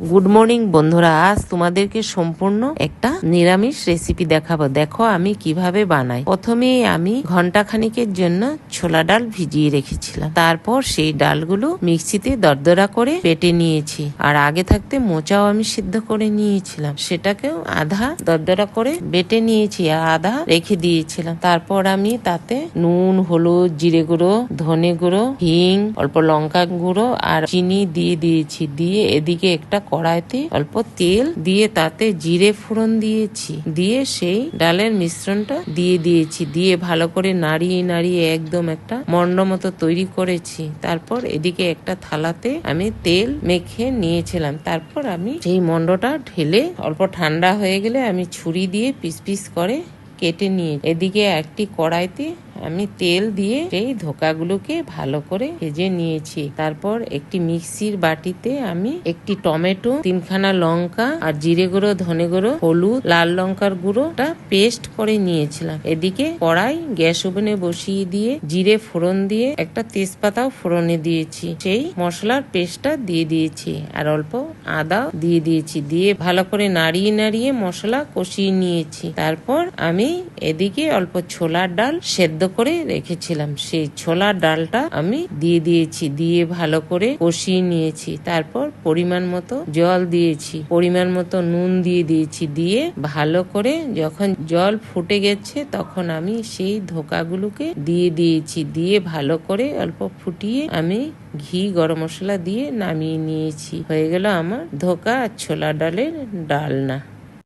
Good morning বন্ধুরা। আজ তোমাদেরকে সম্পূর্ণ একটা নিরামিষ রেসিপি দেখাবো। দেখো আমি কীভাবে বানাই। প্রথমে আমি ঘণ্টা খানিকের জন্য ছোলা ডাল ভিজিয়ে রেখেছিলাম। তারপর সেই ডালগুলো মিক্সিতে দরদরা করে বেটে নিয়েছি। আর আগে থাকতে মোচাও আমি সিদ্ধ করে নিয়েছিলাম। সেটাকেও আধা দরদরা করে বেটে নিয়েছি আর আধা রেখে দিয়েছিলাম। তারপর আমি তাতে নুন, হলুদ, জিরে গুঁড়ো, ধনে গুঁড়ো, হিং, অল্প লঙ্কা গুঁড়ো আর চিনি দিয়ে দিয়েছি। দিয়ে এদিকে একটা কড়াইতে অল্প তেল দিয়ে তাতে জিরে ফোড়ন দিয়েছি। দিয়ে সেই ডালের মিশ্রণটা দিয়ে দিয়েছি। দিয়ে ভালো করে নাড়িয়ে নাড়িয়ে একদম একটা মন্ড মতো তৈরি করেছি। তারপর এদিকে একটা থালাতে আমি তেল মেখে নিয়েছিলাম। তারপর আমি সেই মন্ডটা ঢেলে অল্প ঠান্ডা হয়ে গেলে আমি ছুরি দিয়ে পিস পিস করে কেটে নিয়ে এদিকে একটি কড়াইতে আমি তেল দিয়ে সেই ধোকাগুলোকে ভালো করে ভেজে নিয়েছি। তারপর একটি মিক্সির বাটিতে আমি একটি টমেটো, তিনখানা লঙ্কা আর জিরে গুঁড়ো, ধনে গুঁড়ো, হলুদ, লাল লঙ্কার গুঁড়োটা পেস্ট করে নিয়েছিলাম। এদিকে কড়াই গ্যাস ওভেনে বসিয়ে দিয়ে জিরে ফোড়ন দিয়ে একটা তেজপাতাও ফোড়নে দিয়েছি। সেই মশলার পেস্টটা দিয়ে দিয়েছি আর অল্প আদা দিয়ে দিয়েছি। দিয়ে ভালো করে নাড়িয়ে নাড়িয়ে মশলা কষিয়ে নিয়েছি। তারপর আমি এদিকে অল্প ছোলার ডাল সেদ্ধ করে রেখেছিলাম। সেই ছোলার ডালটা আমি দিয়ে দিয়েছি, দিয়ে ভালো করে কষিয়ে নিয়েছি। তারপর পরিমাণ মতো জল দিয়েছি। পরিমাণ মতো নুন দিয়ে দিয়েছি। দিয়ে ভালো করে যখন জল ফুটে গেছে তখন আমি সেই ধোকাগুলোকে দিয়ে দিয়েছি। দিয়ে ভালো করে অল্প ফুটিয়ে আমি ঘি, গরম মশলা দিয়ে নামিয়ে নিয়েছি। হয়ে গেল আমার ধোকা আর ছোলা ডালের ডালনা।